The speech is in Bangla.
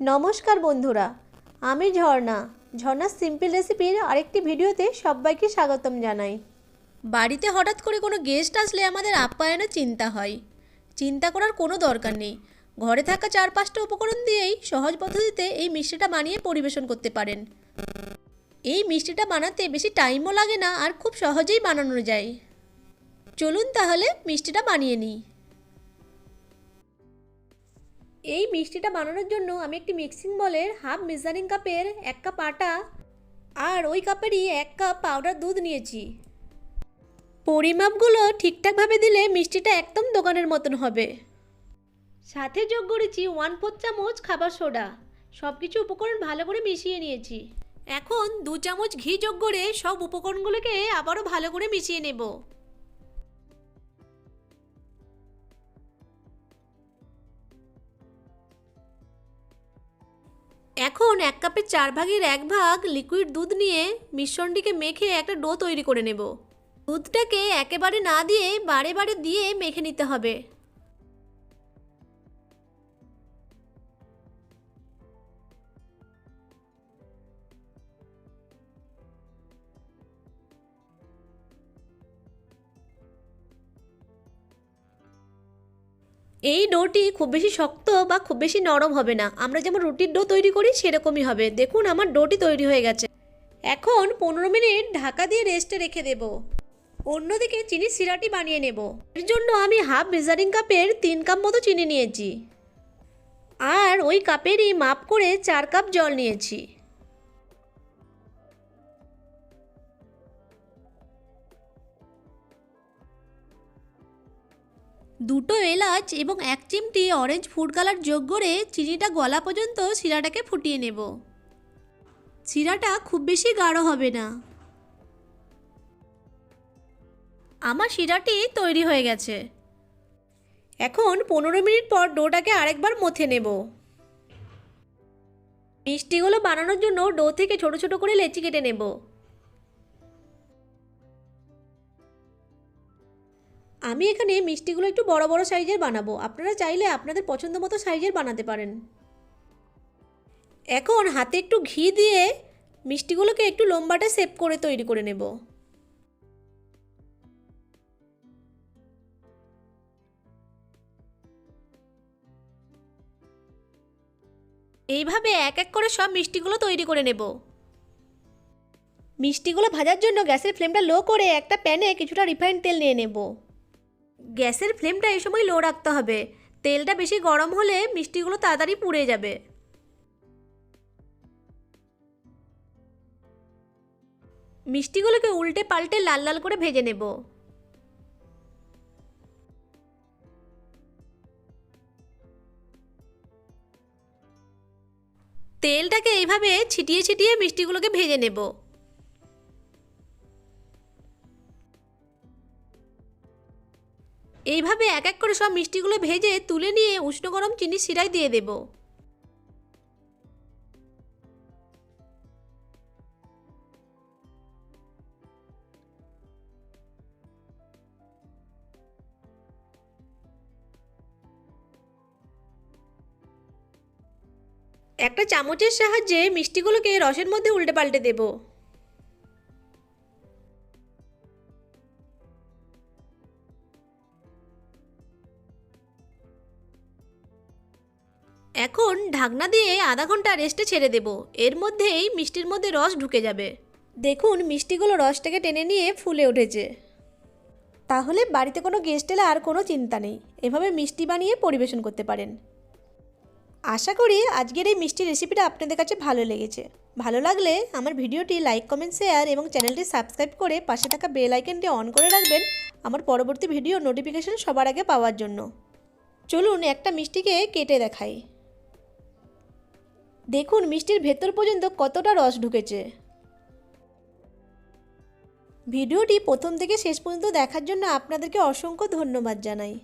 নমস্কার বন্ধুরা, আমি ঝর্ণা। ঝর্ণার সিম্পল রেসিপির আরেকটি ভিডিওতে সবাইকে স্বাগতম জানাই। বাড়িতে হঠাৎ করে কোনো গেস্ট আসলে আমাদের আপ্যায়নের চিন্তা হয়। চিন্তা করার কোনো দরকার নেই। ঘরে থাকা চার পাঁচটা উপকরণ দিয়েই সহজ পদ্ধতিতে এই মিষ্টিটা বানিয়ে পরিবেশন করতে পারেন। এই মিষ্টিটা বানাতে বেশি টাইমও লাগে না আর খুব সহজেই বানানো যায়। চলুন তাহলে মিষ্টিটা বানিয়ে নিই। এই মিষ্টিটা বানানোর জন্য আমি একটি মিক্সিং বলের হাফ মেজারিং কাপের এক কাপ আটা আর ওই কাপেরই এক কাপ পাউডার দুধ নিয়েছি। পরিমাপগুলো ঠিকঠাকভাবে দিলে মিষ্টিটা একদম দোকানের মতন হবে। সাথে যোগ করেছি ওয়ান ফোর চামচ খাবার সোডা। সব কিছু উপকরণ ভালো করে মিশিয়ে নিয়েছি। এখন দু চামচ ঘি যোগ করে সব উপকরণগুলোকে আবারও ভালো করে মিশিয়ে নেব। এখন এক কাপের চার ভাগের এক ভাগ লিকুইড দুধ নিয়ে মিশ্রণটিকে মেখে একটা ডো তৈরি করে নেব। দুধটাকে একেবারে না দিয়ে বারে বারে দিয়ে মেখে নিতে হবে। এই ডোটি খুব বেশি শক্ত বা খুব বেশি নরম হবে না। আমরা যেমন রুটির ডো তৈরি করি, সেরকমই হবে। দেখুন, আমার ডোটি তৈরি হয়ে গেছে। এখন পনেরো মিনিট ঢাকা দিয়ে রেস্টে রেখে দেব। অন্যদিকে চিনি সিরাটি বানিয়ে নেব। এর জন্য আমি হাফ মেজারিং কাপের তিন কাপ মতো চিনি নিয়েছি। আর ওই কাপেরই মাপ করে চার কাপ জল নিয়েছি। দুটো এলাচ এবং এক চিমটি অরেঞ্জ ফুড কালার যোগ করে চিনিটা গলা পর্যন্ত শিরাটাকে ফুটিয়ে নেব। শিরাটা খুব বেশি গাঢ় হবে না। আমার শিরাটি তৈরি হয়ে গেছে। এখন পনেরো মিনিট পর ডোটাকে আরেকবার মথে নেব। মিষ্টিগুলো বানানোর জন্য ডো থেকে ছোট ছোট করে লেচি কেটে নেব। আমি এখানে মিষ্টিগুলো একটু বড় বড় সাইজের বানাবো। আপনারা চাইলে আপনাদের পছন্দ মতো সাইজের বানাতে পারেন। এখন হাতে একটু ঘি দিয়ে মিষ্টিগুলোকে একটু লম্বাটে শেপ করে তৈরি করে নেব। এইভাবে এক এক করে সব মিষ্টিগুলো তৈরি করে নেব। মিষ্টিগুলো ভাজার জন্য গ্যাসের ফ্লেমটা লো করে একটা প্যানে কিছুটা রিফাইন্ড তেল নিয়ে নেব। গ্যাসের ফ্লেমটা এই সময় লো রাখতে হবে। তেলটা বেশি গরম হলে মিষ্টিগুলো তাড়াতাড়ি পুড়ে যাবে। মিষ্টিগুলোকে উল্টে পাল্টে লাল লাল করে ভেজে নেব। তেলটাকে এইভাবে ছিটিয়ে ছিটিয়ে মিষ্টিগুলোকে ভেজে নেব। এইভাবে এক এক করে সব মিষ্টিগুলো ভেজে তুলে নিয়ে উষ্ণ গরম চিনি শিরায় দিয়ে দেব। একটা চামচের সাহায্যে মিষ্টিগুলোকে রসের মধ্যে উল্টে পাল্টে দেবো। এখন ঢাকনা দিয়ে আধা ঘণ্টা রেস্টে ছেড়ে দেব। এর মধ্যেই মিষ্টির মধ্যে রস ঢুকে যাবে। দেখুন, মিষ্টিগুলো রসটাকে টেনে নিয়ে ফুলে উঠেছে। তাহলে বাড়িতে কোনো গেস্ট এলে আর কোনো চিন্তা নেই। এভাবে মিষ্টি বানিয়ে পরিবেশন করতে পারেন। আশা করি আজকের এই মিষ্টি রেসিপিটা আপনাদের কাছে ভালো লেগেছে। ভালো লাগলে আমার ভিডিওটি লাইক কমেন্ট শেয়ার এবং চ্যানেলটি সাবস্ক্রাইব করে পাশে থাকা বেল আইকনটি অন করে রাখবেন আমার পরবর্তী ভিডিও নোটিফিকেশন সবার আগে পাওয়ার জন্য। চলুন একটা মিষ্টিকে কেটে দেখাই। দেখুন, মিষ্টির ভেতর পর্যন্ত কতটা রস ঢুকেছে। ভিডিওটি প্রথম থেকে শেষ পর্যন্ত দেখার জন্য আপনাদেরকে অসংখ্য ধন্যবাদ জানাই।